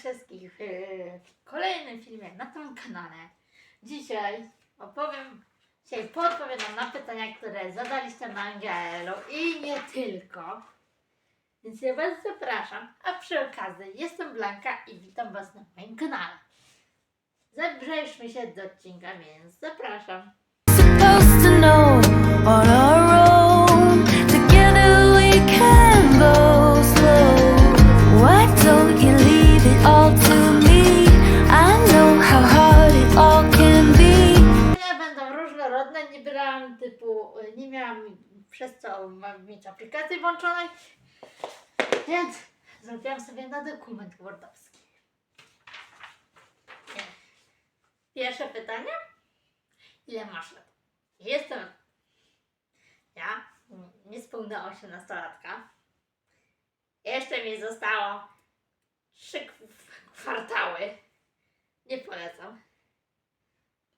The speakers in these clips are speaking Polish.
wszystkich w w kolejnym filmie na tym kanale. Dzisiaj opowiem, dzisiaj podpowiadam na pytania, które zadaliście na Angelo i nie tylko. Więc ja Was zapraszam, a przy okazji jestem Blanka i witam Was na moim kanale. Zabrzejmy się do odcinka, więc zapraszam. Miałam przez co mam mieć aplikację włączonej, więc zrobiłam sobie na dokument wordowski. Pierwsze pytanie. Ile masz lat? Jestem ja, niespełna 18-latka. Jeszcze mi zostało trzy kwartały. Nie polecam.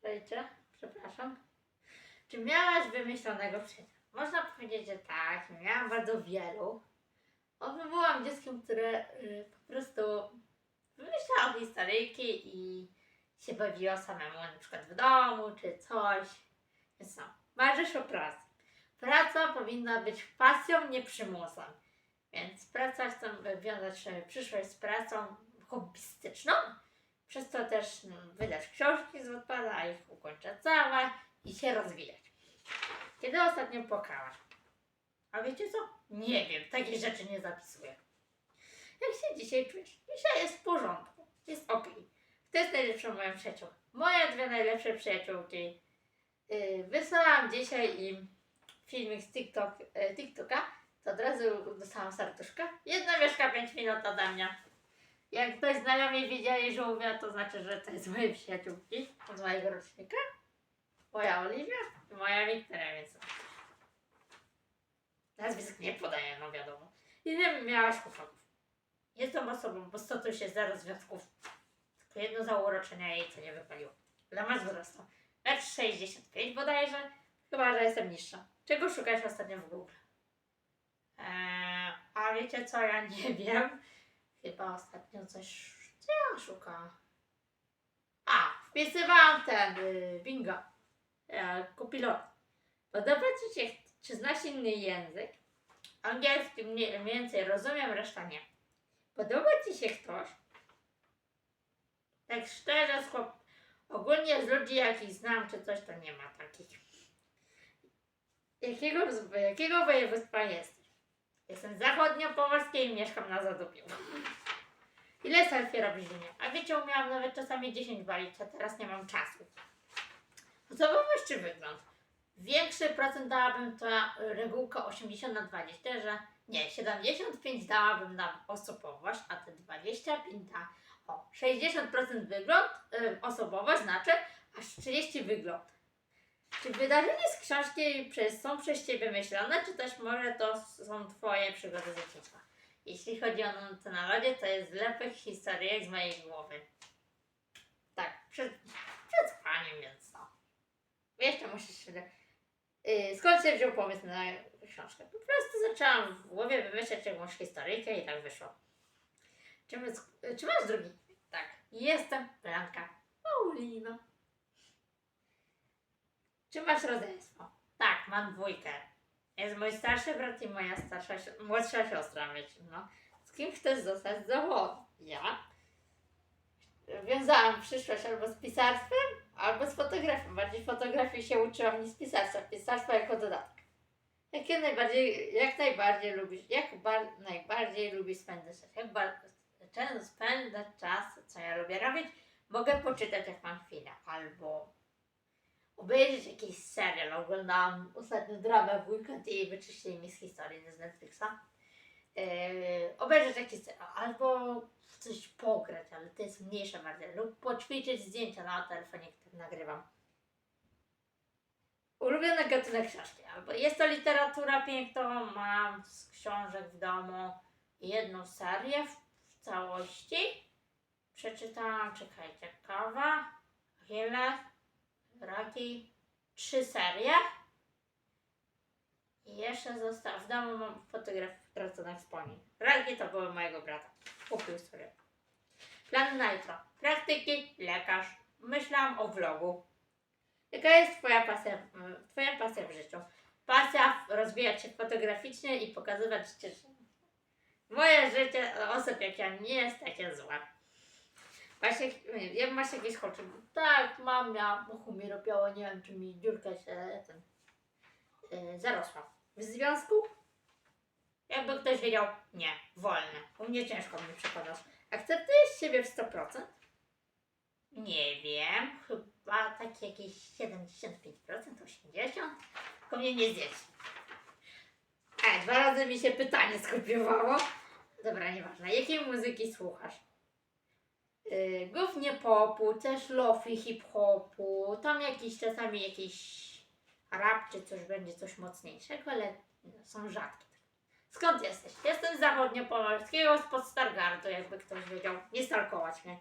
Słuchajcie, przepraszam. Czy miałaś wymyślonego przyjaciela? Można powiedzieć, że tak. Miałam bardzo wielu. Bo byłam dzieckiem, które y, po prostu wymyślało historyjki i się bawiło samemu, na przykład w domu czy coś. Więc no, marzysz o pracy. Praca powinna być pasją, nie przymusem. Więc praca chcę wiązać przyszłość z pracą hobbystyczną. Przez to też mm, wydać książki z odpada, ich ukończę całe i się rozwijać. Kiedy ostatnio płakałaś? A wiecie co? Nie wiem, takie rzeczy nie zapisuję. Jak się dzisiaj czujesz? Dzisiaj jest w porządku, jest ok. Kto jest najlepszą moją przyjaciółką? Moje dwie najlepsze przyjaciółki. Yy, wysłałam dzisiaj im filmik z TikTok, yy, TikToka, to od razu dostałam serduszka. Jedna mieszka 5 minut ode mnie. Jak ktoś znajomi widzieli żółwia, to znaczy, że to jest moje przyjaciółki z mojego rocznika. Moja Oliwia i moja Wiktoria, więc nazwisk nie podaję, no wiadomo. I nie miałaś chłopaków. Jestem osobą, bo stotuję się zero związków. Tylko jedno zauroczenia jej, co nie wypaliło. Dla was wzrostu. 1,65 m bodajże, chyba, że jestem niższa. Czego szukać ostatnio w Google? Eee, a wiecie co, ja nie wiem. Chyba ostatnio coś. Co ja szukałam? A, wpisywałam ten y, bingo. E, Kupilot. Podoba ci się, czy znasz inny język? Angielski mniej, więcej rozumiem, reszta nie. Podoba ci się ktoś? Tak szczerze, chłop... ogólnie z ludzi jakich znam czy coś, to nie ma takich. Jakiego, jakiego województwa jesteś? Jestem zachodniopomorskiej i mieszkam na Zadupiu. Ile selfie robisz dziennie? A wiecie, umiałam nawet czasami 10 walić, a teraz nie mam czasu. Czy wygląd? Większy procent dałabym to regułka 80 na 20, że nie, 75 dałabym na osobowość, a te 25 da o 60% wygląd, y, osobowość znaczy, aż 30 wygląd. Czy wydarzenia z książki przez, są przez Ciebie myślone, czy też może to są Twoje przygody z dzieciństwa? Jeśli chodzi o Noce na lodzie, to jest zlepek historyjek z mojej głowy. Tak, przed, przed spaniem, więc. Jeszcze musisz się... Yy, skąd się wziął pomysł na książkę? Po prostu zaczęłam w głowie wymyślać jakąś historyjkę i tak wyszło. Czy, my, czy masz drugi? Tak. Jestem Blanka Paulino. Czy masz rodzeństwo? Tak, mam dwójkę. Jest mój starszy brat i moja starsza, młodsza siostra, wiecie, no. Z kim chcesz zostać zawodu? Ja. Wiązałam przyszłość albo z pisarstwem, albo z fotografią. Bardziej fotografii się uczyłam niż pisarstwa. Pisarstwo jako dodatek. Jakie najbardziej, jak najbardziej lubisz, jak bar, najbardziej lubisz spędzać czas? Jak bardzo spędzać czas, co ja lubię robić? Mogę poczytać jak mam chwilę, albo obejrzeć jakiś serial. Oglądałam ostatnio dramę w weekend i wyczyścili mi z historii z Netflixa. Yy, obejrzeć jakiś serial, albo coś pograć, ale to jest mniejsze bardziej. Lub poćwiczyć zdjęcia na telefonie, który nagrywam. Ulubiony gatunek książki. Albo jest to literatura piękną, mam z książek w domu jedną serię w, w całości. Przeczytałam, czekajcie, kawa, Achilles, Rocky, trzy serie. I jeszcze został, w domu mam fotografię wtrąconych wspomnień. Rocky to były mojego brata. Kupił sobie. Plany na jutro. Praktyki, lekarz. Myślałam o vlogu. Jaka jest Twoja pasja, mm, twoja pasja w życiu? Pasja rozwijać się fotograficznie i pokazywać życie. Moje życie osób jak ja nie jest takie złe. Masz, jak, nie, jak masz jakieś oczy? Tak, mam, ja uchu mi robiło, nie wiem czy mi dziurka się ten, yy, zarosła. W związku? Jakby ktoś wiedział, nie, wolne. U mnie ciężko mnie przekonać. Akceptujesz siebie w 100%? Nie wiem, chyba takie jakieś 75%, 80%. Tylko mnie nie zjeść. E, dwa razy mi się pytanie skopiowało. Dobra, nieważne. Jakiej muzyki słuchasz? Yy, głównie popu, też lofi hip-hopu, tam jakiś czasami jakiś rap czy coś będzie coś mocniejszego, ale są rzadkie. Skąd jesteś? Jestem z zachodniopomorskiego, spod Stargardu, jakby ktoś wiedział. Nie stalkować mnie.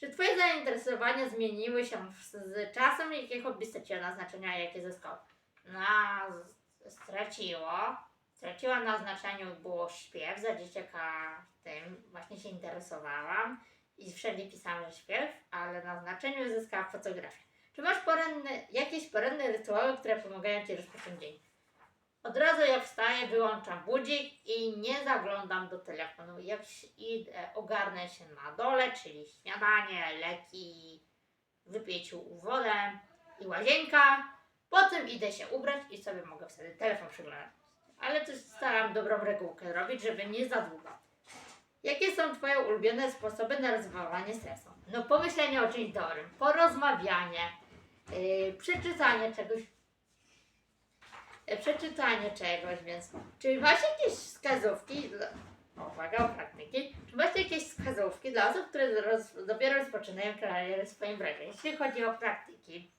Czy Twoje zainteresowania zmieniły się z, czasem? Jakie hobby straciło na znaczeniu, a jakie zyskało? Na, straciło. Straciła na znaczeniu było śpiew. Za dzieciaka tym właśnie się interesowałam i wszędzie pisałam, że śpiew, ale na znaczeniu zyskała fotografia. Czy masz poranne, jakieś poranne rytuały, które pomagają Ci rozpocząć dzień? Od razu jak wstaję, wyłączam budzik i nie zaglądam do telefonu. Jak idę, ogarnę się na dole, czyli śniadanie, leki, wypić wodę i łazienka. Potem idę się ubrać i sobie mogę wtedy telefon przeglądać. Ale też staram dobrą regułkę robić, żeby nie za długo. Jakie są Twoje ulubione sposoby na rozwiązywanie stresu? No pomyślenie o czymś dobrym, porozmawianie, yy, przeczytanie czegoś, przeczytanie czegoś, więc czy masz jakieś wskazówki, uwaga, praktyki, czy masz jakieś wskazówki dla osób, które roz, dopiero rozpoczynają karierę w swoim branży? Jeśli chodzi o praktyki,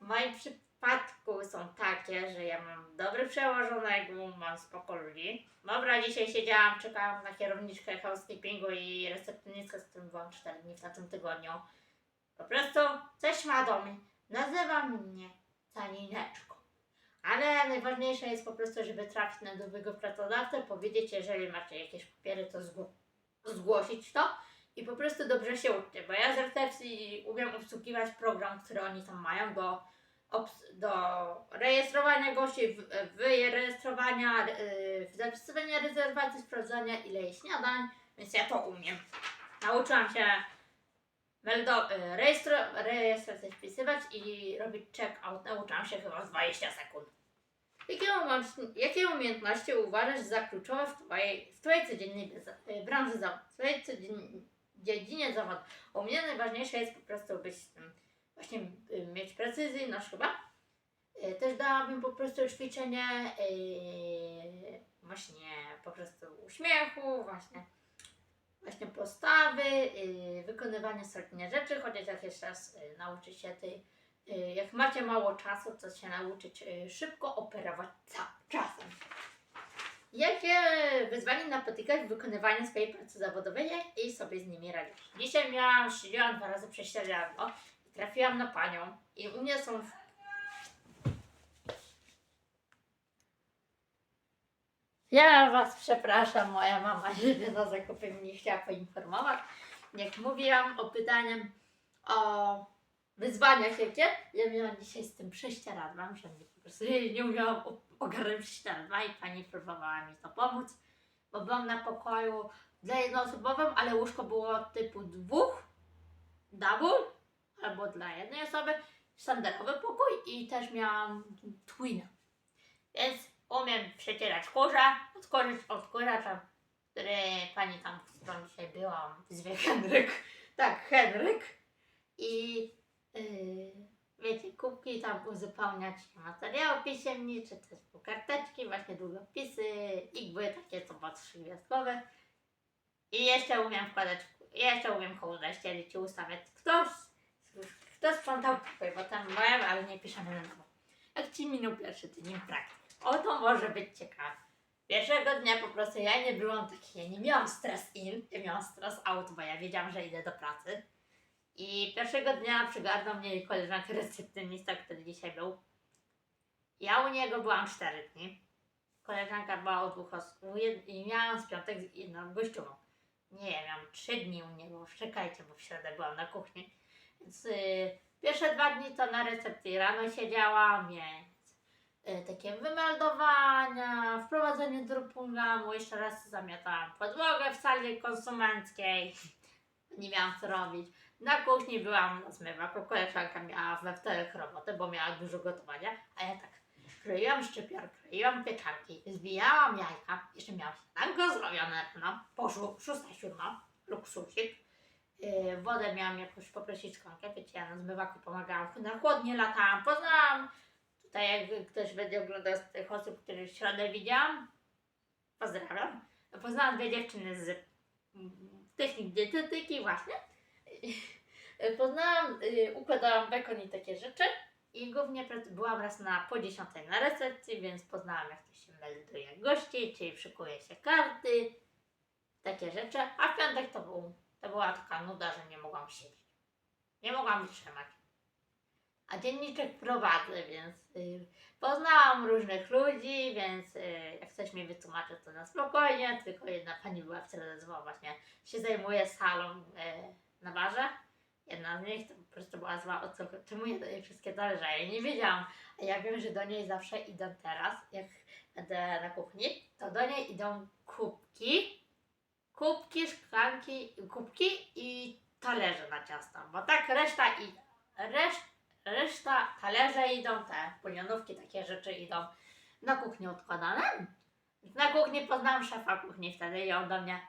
w moim przypadku są takie, że ja mam dobry przełożonego, mam spoko ludzi. Dobra, dzisiaj siedziałam, czekałam na kierowniczkę housekeepingu i recepcjonistkę, z którym byłam 4 dni w tamtym tygodniu. Po prostu coś ma do mnie. Nazywa mnie Canineczką. Ale najważniejsze jest po prostu, żeby trafić na nowego pracodawcę, powiedzieć, jeżeli macie jakieś papiery, to zgło- zgłosić to i po prostu dobrze się uczcie, bo ja z recepcji umiem obsługiwać program, który oni tam mają do, do rejestrowania gości, wyrejestrowania, yy, zapisywania rezerwacji, sprawdzania ile jest śniadań, więc ja to umiem. Nauczyłam się meldo, y, rejestro, rejestrację wpisywać i robić check-out. Nauczyłam się chyba w 20 sekund. Jakie, jakie umiejętności uważasz za kluczowe w Twojej, w twojej codziennej y, branży zawodu, w Twojej codzien- dziedzinie zawodu? U mnie najważniejsze jest po prostu być właśnie y, mieć precyzyjność chyba. Też dałabym po prostu ćwiczenie właśnie po prostu uśmiechu, właśnie właśnie postawy, yy, wykonywanie ostatnie rzeczy, chociaż jak jeszcze raz yy, nauczyć się tej, yy, jak macie mało czasu, to się nauczyć szybko operować czasem. Jakie wyzwania napotykasz w wykonywaniu swojej pracy zawodowej i sobie z nimi radzisz? Dzisiaj miałam, siedziałam dwa razy prześcieradło i trafiłam na panią i u mnie są w Ja Was przepraszam, moja mama żeby na zakupy mnie chciała poinformować. Jak mówiłam o pytaniu o wyzwaniach jakie, ja miałam dzisiaj z tym prześcieradłem, że po prostu nie umiałam ogarnąć prześcieradła i pani próbowała mi to pomóc, bo byłam na pokoju dla jednoosobowym, ale łóżko było typu dwóch, double, albo dla jednej osoby, sztandarowy pokój i też miałam twina. Więc umiem przecierać kurza, odkurzyć odkurzacza, który pani tam, z którą dzisiaj byłam, zwie Henryk. Tak, Henryk. I yy, wiecie, kubki tam uzupełniać materiały pisemnicze, też po karteczki, właśnie długopisy, igły takie co ma trzygwiazdkowe. I jeszcze umiem wkładać, jeszcze umiem hołdę ścielić i ustawiać. Ktoś, kto sprzątał pokój, bo tam byłem, ale nie piszemy na nowo. Jak ci minął pierwszy tydzień praktyki? O, to może być ciekawe. Pierwszego dnia po prostu ja nie byłam taki, ja nie miałam stres in, ja miałam stres out, bo ja wiedziałam, że idę do pracy. I pierwszego dnia przygarnął mnie koleżanka recepcjonista, który dzisiaj był. Ja u niego byłam 4 dni. Koleżanka była o dwóch osób i miałam z piątek z jedną gościową. Nie wiem, miałam trzy dni u niego, czekajcie, bo w środę byłam na kuchni. Więc y, pierwsze dwa dni to na recepcji rano siedziałam, y, takie wymeldowania, wprowadzenie do programu, jeszcze raz zamiatałam podłogę w sali konsumenckiej. Nie miałam co robić. Na kuchni byłam na zmywaku, koleżanka miała we wtorek robotę, bo miała dużo gotowania, a ja tak kroiłam szczypior, kroiłam pieczarki, zbijałam jajka, jeszcze miałam śniadanko zrobione rano, poszło szósta, siódma, luksusik. Yy, wodę miałam jakąś poprosić szklankę, wiecie, ja na zmywaku pomagałam, na chłodnie latałam, poznałam, tutaj jak ktoś będzie oglądał z tych osób, które w środę widziałam, pozdrawiam, poznałam dwie dziewczyny z technik dietetyki właśnie, poznałam, yy, układałam bekon i takie rzeczy, i głównie byłam raz na po 10 na recepcji, więc poznałam jak to się melduje gości, czyli szykuje się karty, takie rzeczy. A w piątek to, był, to była taka nuda, że nie mogłam siedzieć. Nie mogłam wytrzymać. A dzienniczek prowadzę, więc y, poznałam różnych ludzi, więc y, jak ktoś mi wytłumaczy, to na spokojnie. Tylko jedna pani była w telewizji, właśnie się zajmuje salą y, na barze jedna z nich to po prostu była zła o co, czemu ja daję wszystkie talerze, ja jej nie wiedziałam. A ja wiem, że do niej zawsze idą teraz, jak będę na kuchni, to do niej idą kubki, kubki, szklanki, kubki i talerze na ciasto, bo tak reszta i reszt, reszta talerze idą, te polionówki, takie rzeczy idą na kuchni odkładane. Na kuchni poznałam szefa kuchni wtedy i on do mnie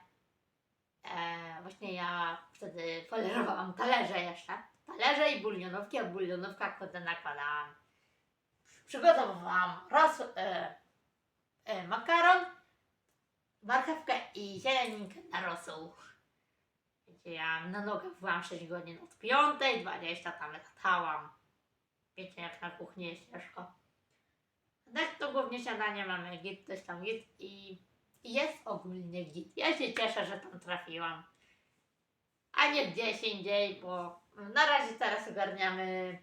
E, właśnie ja wtedy polerowałam talerze jeszcze. Talerze i bulionówki, a bulionówka kurde nakładałam. Przygotowywałam ros, e, e, makaron, marchewkę i zieleninkę na rosół. Ja na nogach byłam 6 godzin od 5.20 tam latałam. Wiecie, jak na kuchni jest ciężko. Tak to głównie śniadanie mamy git, coś tam git i jest ogólnie git. Ja się cieszę, że tam trafiłam. A nie gdzieś indziej, bo na razie teraz ogarniamy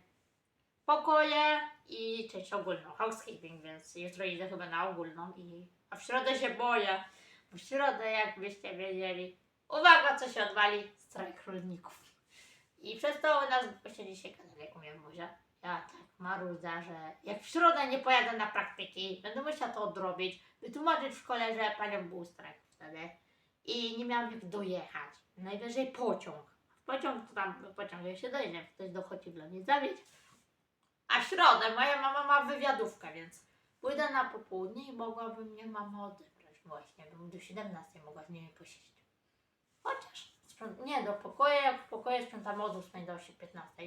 pokoje i część ogólną, housekeeping, więc jutro idę chyba na ogólną i a w środę się boję, bo w środę jakbyście wiedzieli, uwaga co się odwali, strajk rolników. I przez to u nas właśnie dzisiaj kanał, jak umiem mówię, ja tak marudzę, że jak w środę nie pojadę na praktyki, będę musiała to odrobić, wytłumaczyć w szkole, że panią był strajk wtedy i nie miałam jak dojechać. Najwyżej pociąg. W pociąg to tam pociągiem się dojedzie, ktoś dochodzi dla mnie zawieźć. A w środę moja mama ma wywiadówkę, więc pójdę na popołudnie i mogłabym mnie mama odebrać właśnie, bym do 17 mogła z nimi posiedzieć. Chociaż, nie, do pokoju, jak w pokoju sprzątamy od 8 do 15,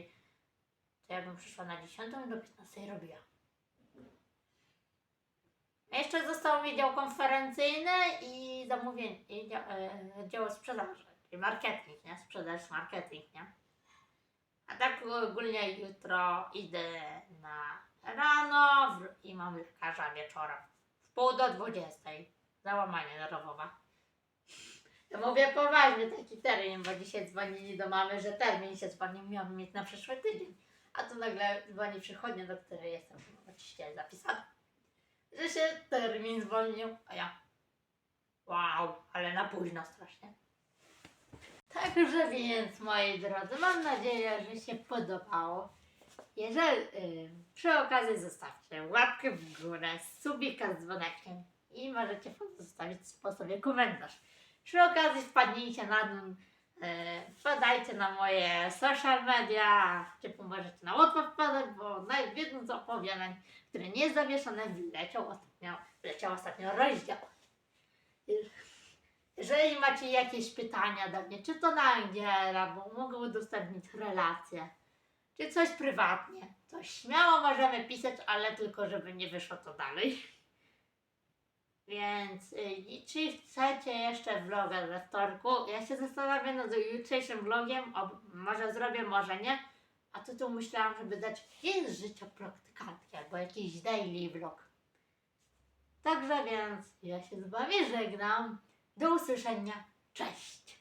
to ja bym przyszła na 10 i do 15 robiła. Jeszcze został mi dział konferencyjny i zamówienie, i dział, e, dział sprzedaży, czyli marketing, nie? Sprzedaż, marketing, nie? A tak ogólnie jutro idę na rano w, i mam lekarza wieczorem. W pół do 20. Załamanie nerwowe. Ja mówię poważnie taki termin, bo dzisiaj dzwonili do mamy, że termin się dzwonił, miałam mieć na przyszły tydzień. A tu nagle dzwoni przychodnia, do której jestem oczywiście zapisana że się termin zwolnił, a ja wow, ale na późno strasznie. Także więc, moi drodzy, mam nadzieję, że się podobało. Jeżeli y, przy okazji zostawcie łapkę w górę, subika z dzwoneczkiem i możecie pozostawić po sobie komentarz. Przy okazji wpadnijcie na dół, wpadajcie na moje social media, czy możecie na łatwo wpadać, bo na jedno z opowiadań które nie jest zawieszone, wleciał ostatnio, wleciał ostatnio rozdział. Jeżeli macie jakieś pytania do mnie, czy to na Angiela, bo mogę udostępnić relacje, czy coś prywatnie, to śmiało możemy pisać, ale tylko żeby nie wyszło to dalej. Więc y, czy chcecie jeszcze vloga ze wtorku? Ja się zastanawiam nad jutrzejszym vlogiem, o, może zrobię, może nie. A tytuł myślałam, żeby dać dzień z życia praktykantki albo jakiś daily vlog. Także więc ja się z wami żegnam. Do usłyszenia. Cześć!